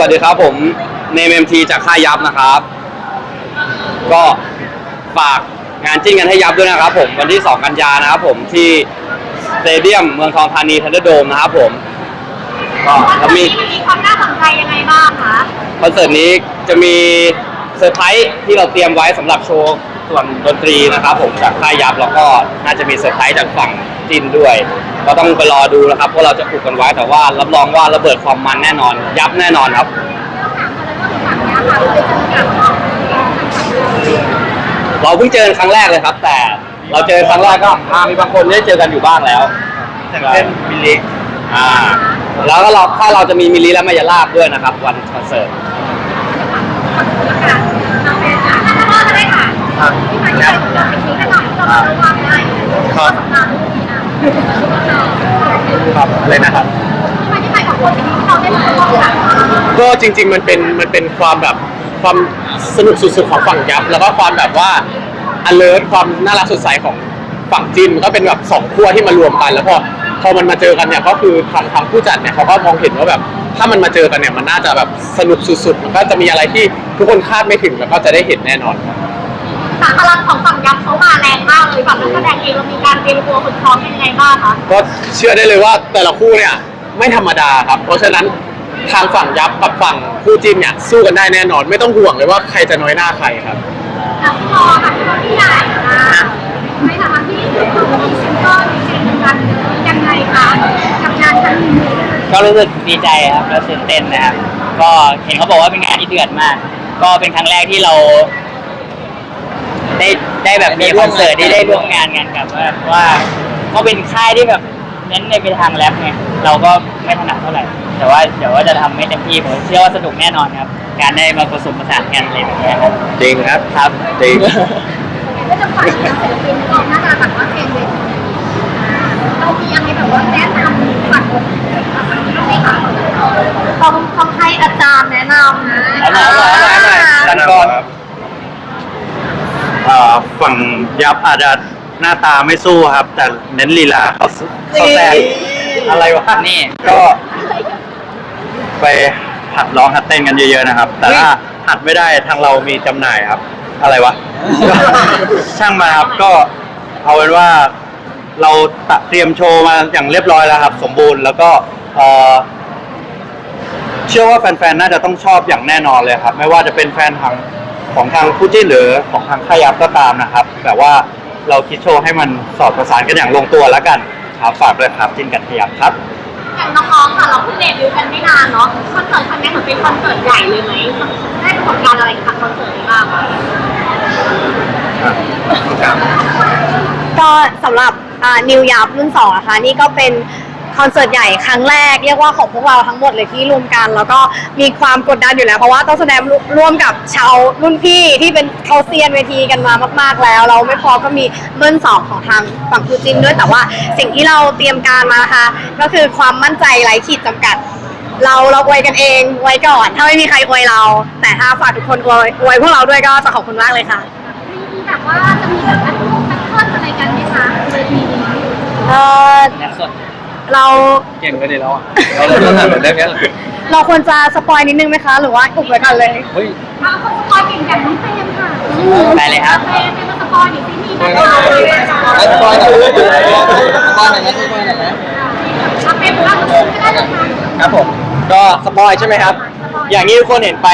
วัสดีครับผมเนมเอ็มทีจากค่ายยับนะครับ ก็ฝากงานจิ้นกันให้ยับด้วยนะครับ ผมวันที่ 2 กันยานะครับ ผมที่สเตเดียมเมืองทองธานีทันเดอร์โดมนะครับผมก็คอนแล้วเสิร์ตมีนี้มันมีความน่าสนใจยังไงบ้างคะคอนเสิร์ตนี้จะมีเซอร์ไพรส์ที่เราเตรียมไว้สำหรับโชว์ส่วนดนตรีนะครับ ผมจากค่ายยับแล้วก็น่าจะมีเซอร์ไพรส์จากฝั่ง จินด้วย ก็ต้องไปรอดูนะครับว่าเราจะอุบกันไว้แต่ว่ารับรองว่าระเบิดความมันแน่นอน ยับแน่นอนครับ เราถามมาเลยว่าฝั่งเนี้ยค่ะเคยเจอกับเราเพิ่งเจอกันครั้งแรกเลยครับ แต่เราเจอครั้งแรกก็อ่ามีบางคนได้เจอกันอยู่บ้างแล้วอย่างเช่นมิลลิอ่า แล้วก็เราถ้าเราจะมีมิลลิและมายาลาบด้วยนะครับ วันคอนเสิร์ตเราเป็นค่ะถ้าพ่อจะได้ค่ะที่มาที่ไปของเราเป็นนี้กันหน่อยที่เราระวังได้ครับงานนี้นะ ครับอะไรนะครับ ที่มาที่ไปของคนที่เราได้มาร่วมกันก็จริง ๆ มันเป็นมันเป็นความแบบความสนุกสุดๆของฝั่งยับ แล้วก็ความแบบว่า alert ความน่ารักสดใสของฝั่งจีนมันก็เป็นแบบสองขั้วที่มารวมกัน แล้วพอพอมันมาเจอกันเนี่ยก็คือทางทางผู้จัดเนี่ยเขาก็มองเห็นว่าแบบถ้ามันมาเจอกันเนี่ยมันน่าจะแบบสนุกสุดๆมันก็จะมีอะไรที่ทุกคนคาดไม่ถึงแล้วก็จะได้เห็นแน่นอนครับ สาพลังของฝั่งยักษ์เขามาแรงมากเลยฝั่งนักแสดงเองเรามีการเตรียมตัวฝึกซ้อมยังไงบ้างคะก็เชื่อได้เลยว่าแต่ละคู่เนี่ยไม่ธรรมดาครับ เพราะฉะนั้นทางฝั่งยับกับฝั่งคู่จิ้นเนี่ยสู้กันได้แน่นอน ไม่ต้องห่วงเลยว่าใครจะน้อยหน้าใครครับจากที่รอค่ะที่รอที่ใหญ่นะในฐานะที่เรามีซิงเกิลมีเพลงกันยังไงคะกับงานครั้งนี้ก็รู้สึกดีใจครับและตื่นเต้นนะครับ ก็เห็นเขาบอกว่าเป็นงานที่เดือดมาก ก็เป็นครั้งแรกที่เรา ได้ได้แบบมีคอนเสิร์ตที่ได้ร่วมงานกันกับว่าว่าเขาเป็นค่ายที่แบบเน้นในไปทางแรปไงเราก็ไม่ถนัดเท่าไหร่ แต่ว่าเดี๋ยวว่าจะทำให้เต็มที่ผมเชื่อว่าสนุกแน่นอนครับ การได้มาผสมผสานกันอะไรแบบเนี้ยครับจริงครับ ครับ จริง ก็จะฝากศิลปินเราน่าจะแบบว่าเทรนเวทีเรามีอะไรแบบว่าแนะนำฝากคนไหมคะต้องต้องให้อาจารย์แนะนำนะเอาหน่อยเอาหน่อยเอาหน่อยท่านก่อนเอ่อ ฝั่งยับอาจจะหน้าตาไม่สู้ครับ แต่เน้นลีลาเขาเขาแทรกอะไรวะนี่ก็ไปหัดร้องหัดเต้นกันเยอะๆนะครับ แต่ถ้าหัดไม่ได้ทางเรามีจำหน่ายครับ อะไรวะ ช่างมาครับก็เอาเป็นว่าเราเตรียมโชว์มาอย่างเรียบร้อยแล้วครับ สมบูรณ์แล้วก็เอ่อเชื่อว่าแฟนๆ น่าจะต้องชอบอย่างแน่นอนเลยครับ ไม่ว่าจะเป็นแฟนทาง ของทางคู่จิ้นหรือของทางค่ายยับก็ตามนะครับ แต่ว่าเราคิดโชว์ให้มันสอดประสานกันอย่างลงตัวแล้วกันครับฝากด้วยครับจิ้นกันขยับครับอย่างน้องๆค่ะเราเพิ่งเดบิวต์กันไม่นานเนาะคอนเสิร์ตครั้งนี้เหมือนเป็นคอนเสิร์ตใหญ่เลยไหมได้ประสบการณ์อะไรกับคอนเสิร์ตนี้บ้างคะก็สำหรับนิวยับรุ่นสองนะคะนี่ก็เป็น คอนเสิร์ตใหญ่ครั้งแรกเรียกว่าของพวกเราทั้งหมดเลยที่รวมกัน แล้วก็มีความกดดันอยู่แล้ว เพราะว่าต้องแสดงร่วมกับชาวรุ่นพี่ที่เป็นเขาเซียนเวทีกันมามาก ๆแล้ว เราไม่พอก็มีรุ่นสองของทางฝั่งคูจินด้วยแต่ว่าสิ่งที่เราเตรียมการมานะคะ ก็คือความมั่นใจไร้ขีดจำกัดเราเราอวยกันเองไว้ก่อน ถ้าไม่มีใครอวยเรา แต่ถ้าฝากทุกคนอวยอวยพวกเราด้วยก็จะขอบคุณมากเลยค่ะมีแบบว่าจะมีแบบแพทเทิร์นแพทเทิร์นอะไรกันไหมคะเวทีนี้เออนักสด เราเก่งกันดีแล้วอะเราเลยต้องทำเหมือนเรื่องนี้เราควรจะสปอยนิดนึงไหมคะ หรือว่าอุบไว้ก่อนเลยเฮ้ยเอาคนสปอยเก่งแบบน้องเฟรมค่ะไปเลยครับเฟรมเป็นมาสปอยหน่อยสิมีนะคะสปอยหน่อยสปอยหน่อยสปอยหน่อยนะสปอยหน่อยนะเอาเฟรมว่าจะพูดก็ได้เลยค่ะครับผมก็สปอยใช่ไหมครับ อย่างที่ทุกคนเห็นไป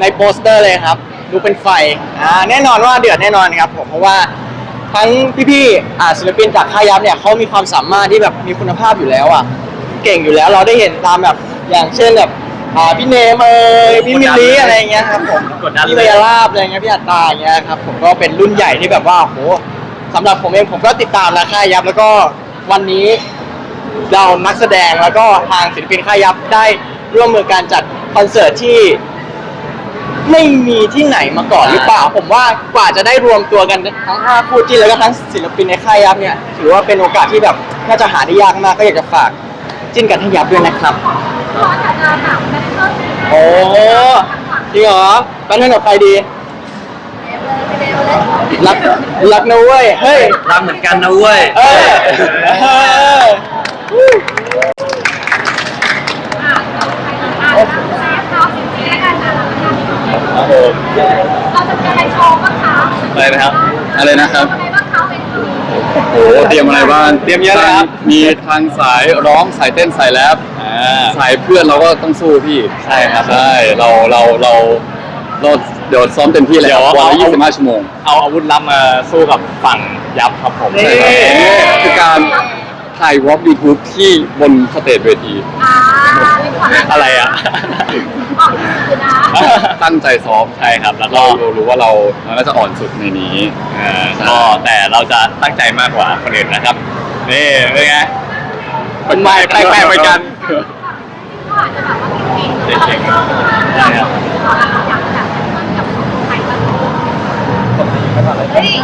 ในโปสเตอร์เลยครับ ดูเป็นไฟอ่าแน่นอนว่าเดือดแน่นอนครับผมเพราะว่า ทั้งพี่ๆอ่าศิลปินจากค่ายยับเนี่ยเขามีความสามารถที่แบบมีคุณภาพอยู่แล้วอะเก่งอยู่แล้วเราได้เห็นตามแบบอย่างเช่นแบบอ่าพี่เนมเอยพี่มิลลีอะไรอย่างเงี้ยครับผมกดดันเลย พี่เมยาลาบอะไรเงี้ยพี่อัตตาอย่างเงี้ยครับผมก็เป็นรุ่นใหญ่ที่แบบว่าโหสำหรับผมเองผมก็ติดตามนะค่ายยับ แล้วก็วันนี้เรานักแสดงแล้วก็ทางศิลปินค่ายยับได้ร่วมมือการจัดคอนเสิร์ตที่ ไม่มีที่ไหนมาก่อนหรือเปล่า ผมว่ากว่าจะได้รวมตัวกันทั้ง5คู่จิ้นแล้วก็ทั้งศิลปินในค่ายยับเนี่ยถือว่าเป็นโอกาสที่แบบน่าจะหาได้ยากมากก็อยากจะฝากจิ้นกันให้ยับด้วยนะครับ ขอจะจะถามแพทเทิร์นโอ้จริงเหรอแป๊บนึงกับใครดี รักรักนะเว้ยเฮ้ย รักเหมือนกันนะเว้ย เออเออ เราจะมีอะไรโชว์บ้างคะอะไรนะครับ อะไรนะครับ อะไรบ้างคะเป็นทีโอ้โหเตรียมอะไรบ้างเตรียมเยอะเลยครับ มีทางสายร้องสายเต้นสายแรปอ่าสายเพื่อนเราก็ต้องสู้พี่ ใช่ครับ ใช่เราเราเราเราเดี๋ยวซ้อมเต็มที่เลยครับเดี๋ยววันละเอายี่สิบห้าชั่วโมง เอาอาวุธลับมาสู้กับฝั่งยับครับผมใช่ครับนี่คือการถ่ายวอล์กยูทูบที่บนสเตจเวทีอ่าเป็นขวัญอะไรอะ ออกสื่อนะตั้งใจซ้อมใช่ครับ แล้วก็เรารู้ว่าเราเราน่าจะอ่อนสุดในนี้อ่าก็แต่เราจะตั้งใจมากกว่าคนอื่นนะครับนี่เป็นไงเป็นไม่แปลกๆเหมือนกันก็อาจจะแบบว่าเก่งๆแล้วก็เป็นเรื่องอยากแบบอยากแบบกับใครบ้างเฮ้ย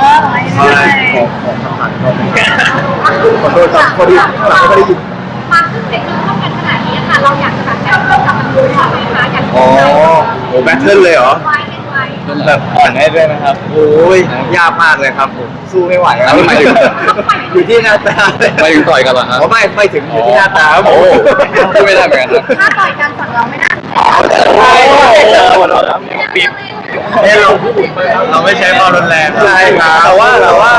ขอโทษครับพอดีข้างหลังไม่ได้ยินมาขึ้นเวทีร่วมกันขนาดนี้ค่ะเราอยากจะแบบ โหแบทเทิลเลยเหรอไว้เป็นไว้แบบอ่อนให้ด้วยนะครับ โอ้ยยากมากเลยครับผมสู้ไม่ไหวครับหมายถึงอยู่ที่หน้าตาไปถึงต่อยกันเหรอครับอ๋อไม่ไม่ถึงอยู่ที่หน้าตาครับผโอ้มพูดไม่ได้เหมือนกันครับถ้าต่อยกันฝั่งเราไม่ได้ปิดเนี่ยเราเราไม่ใช้ความรุนแรงใช่ครับแต่ว่าแต่ว่า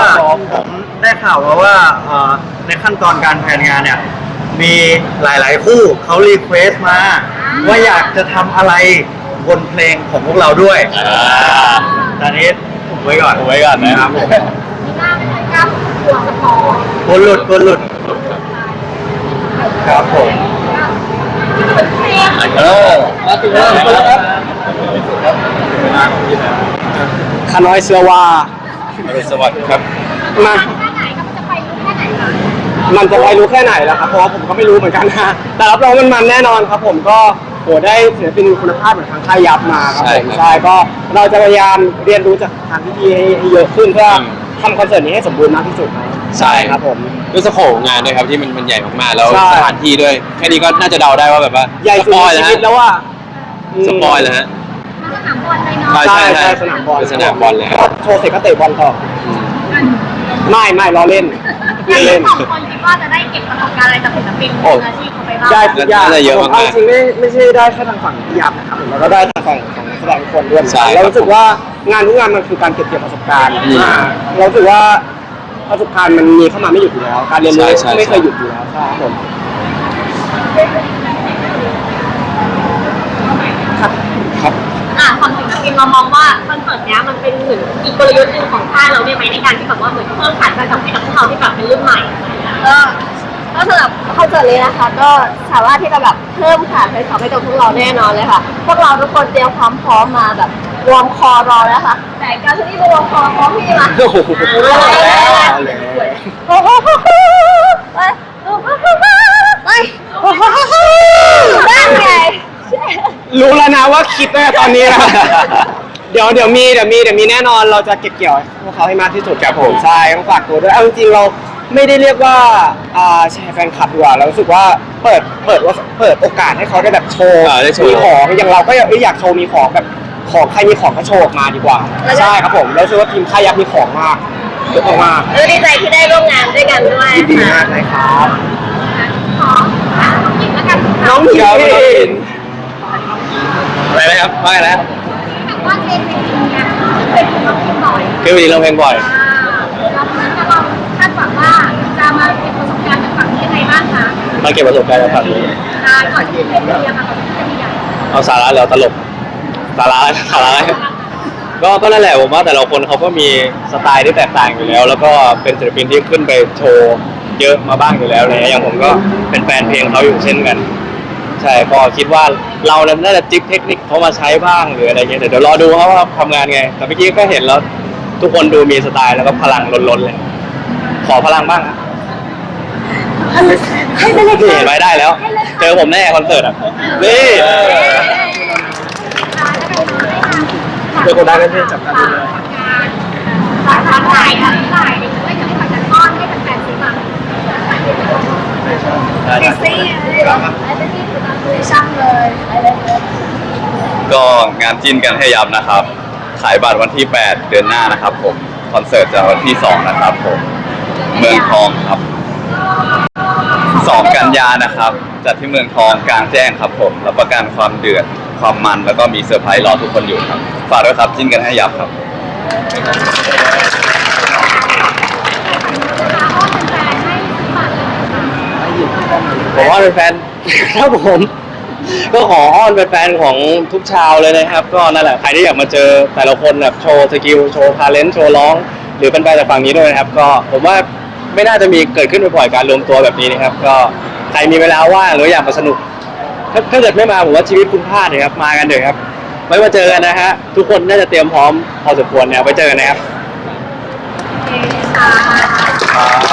ผมได้ข่าวมาว่าเอ่อในขั้นตอนการแผนงานเนี่ยมีหลาย ๆ คู่เขารีเควสมา ว่าอยากจะทำอะไร บนเพลงของพวกเราด้วยอ่าตอนนี้ผมไว้ก่อนเอาไว้ก่อนนะครับผมมีหน้าไม่ได้กล้ามตัวสปอร์คนหลุดคนหลุด ครับผมเป็นเพลงเออมาถึงแล้วครับขาน้อยเสือว่าสวัสดีครับมาแค่ไหนก็จะไปรู้แค่ไหนคะมันจะไปรู้แค่ไหนแล้วครับเพราะว่าผมก็ไม่รู้เหมือนกันนะแต่รับรองมันมันแน่นอนครับผมก็ โหได้ศิลปินคุณภาพเหมือนทางค่ายยับมาครับใช่ผมครับใช่ก็เราจะพยายามเรียนรู้จากทางพี่ๆให้ให้เยอะขึ้นเพื่ออมทำคอนเสิร์ตนี้ให้สมบูรณ์มากที่สุดนะใช่ครับผมด้วยสโคปงานด้วยครับที่มันมันใหญ่มากๆแล้วใช่สถานที่ด้วยแค่นี้ก็น่าจะเดาได้ว่าแบบว่าใหญ่สุดสปอยในล์ชีนะวิตแล้วว่าสปอยล์เลยฮะสนามบอลเลยเนาะใช่ใช่ใช่สนามบอลเป็นสนามบอลเลยครับโชว์เสร็จก็เตะบอลต่ออไม่ไม่ล้อเล่น อย่างเล่ที่น สองคนคิดว่าจะได้เก็บประสบการณ์อะไรจากศิลปินมืออาชีพเขาไปบ้างได้ทุกอย่างน่าจะเยอะผมมากๆเอาจริงๆไม่ไม่ใช่ได้แค่ทางฝั่งพี่ยับนะครับผมแล้วก็ได้ทางฝั่งของนักแสดงทุกคนด้วยใช่ครับเรารู้สึกว่างานทุกงานมันคือการเก็บเกี่ยวประสบการณ์อืมอ่าเรารู้สึกว่าประสบการณ์มันมีเข้ามาไม่หยุดอยู่แล้ว การเรียนรู้ใช่ใช่ ไม่เคยหยุดอยู่แล้วใช่ครับผม ครับ อ่าความศิลปิน เรามองว่าคอนเสิร์ตเนี้ยมันเป็นเหมือนอีกกลยุทธ์หนึ่งของค่ายเราเนี่ยไหมในการที่แบบว่าเหมือนเพิ่มฐานแฟนคลับให้กับพวกเราที่แบบเป็นรุ่นใหม่ ก็ก็สำหรับคอนเสิร์ตนี้นะคะ ก็สามารถที่จะแบบเพิ่มฐานแฟนคลับให้กับพวกเราแน่นอนเลยค่ะ พวกเราทุกคนเตรียมความพร้อมมาแบบร์มคอรอแล้วค่ะแต่การที่นี่มาวมคอพร้อมพี่มาโอ้โหเอาแล้วโอ้โหไปโอ้โหไปนั่นไง รู้แล้วนะว่าคิดตั้งแต่ตอนนี้นะเดี๋ยวเดี๋ยวมีเดี๋ยวมีเดี๋ยวมีแน่นอนเราจะเก็บเกี่ยวพวกเขาให้มากที่สุดครับผมใช่ต้องฝากตัวด้วยเอาจริงๆเราไม่ได้เรียกว่าอ่าแชร์แฟนคลับดีกว่าเรารู้สึกว่าเปิดเปิดว่าเปิดโอกาสให้เขาได้แบบโชว์อ่าได้โชว์ มีของอย่างเราก็อยากอยากโชว์มีของแบบของใครมีของก็โชว์ออกมาดีกว่าใช่ครับผมแล้วรู้สึกว่าทีมค่ายยักษ์มีของมากเยอะมากเออดีใจที่ได้ร่วมงานด้วยกันด้วยยินดีมากเลยครับขออะน้องหญิงแล้วกันน้องหญิง อะไรนะครับว่าไงนะแบบว่าเพลงเพลงนี้เนี่ยเป็นของน้องพิมบ่อยคือวันนี้เราเพลงบ่อย อ่าเราเหมือนกับเราคาดหวังว่าจะมาเก็บประสบการณ์จากฝั่งนี้ยังไงบ้างคะมาเก็บประสบการณ์จากฝั่งนี้อ่าก่อนที่จะเป็นเรียนมาก่อนที่จะมีใหญ่เอาสาระแล้วตลกสาระสาระก็ก็นั่นแหละผมว่าแต่ละคนเขาก็มีสไตล์ที่แตกต่างอยู่แล้ว แล้วก็เป็นศิลปินที่ขึ้นไปโชว์เยอะมาบ้างอยู่แล้วอะไรเลยอย่างผมก็เป็นแฟนเพลงเขาอยู่เช่นกัน ใช่ก็คิดว่าเราน่าจะจิ๊บเทคนิคเขามาใช้บ้างหรืออะไรเงี้ยแต่เดี๋ยวรอดูเขาว่าทำงานไง แต่เมื่อกี้ก็เห็นแล้วทุกคนดูมีสไตล์แล้วก็พลังล้นๆเลย ขอพลังบ้างนะให้ไปเลยนี่ค่ะเห็นไว้ได้แล้ว เจอผมแน่คอนเสิร์ตอะนี่เดี๋ยวกดดันกันที่จับตาดูเลยฝากทางไหนทางไหนไม่จะให้ฝากจากก้อนให้แฟนๆซื้อมาเซ็ ก็งานจิ้นกันให้ยับนะครับ ขายบัตรวันที่ 8 เดือนหน้านะครับผม คอนเสิร์ตจะวันที่ 2 นะครับผม เมืองทองครับ 2 กันยานะครับ จัดที่เมืองทองกลางแจ้งครับผม รับประกันความเดือด ความมัน แล้วก็มีเซอร์ไพรส์รอทุกคนอยู่ครับ ฝากด้วยครับจิ้นกันให้ยับครับผมว่าเป็นแฟนครับผม ก็ขออ้อนเป็นแฟนของทุกชาวเลยนะครับ ก็นั่นแหละใครที่อยากมาเจอแต่ละคนแบบโชว์สกิลโชว์พาเลนโชว์ร้อง หรือเป็นแฟนจากฝั่งนี้ด้วยนะครับ ก็ผมว่าไม่น่าจะมีเกิดขึ้นบ่อยๆการรวมตัวแบบนี้นะครับ ก็ใครมีเวลาว่างหรืออยากมาสนุก ถ้าถ้าเกิดไม่มาผมว่าชีวิตคุณพลาดเลยครับมากันเถอะครับไว้มาเจอกันนะฮะทุกคนน่าจะเตรียมพร้อมพอสมควรนะครับไว้เจอกันนะครับโอเคค่ะ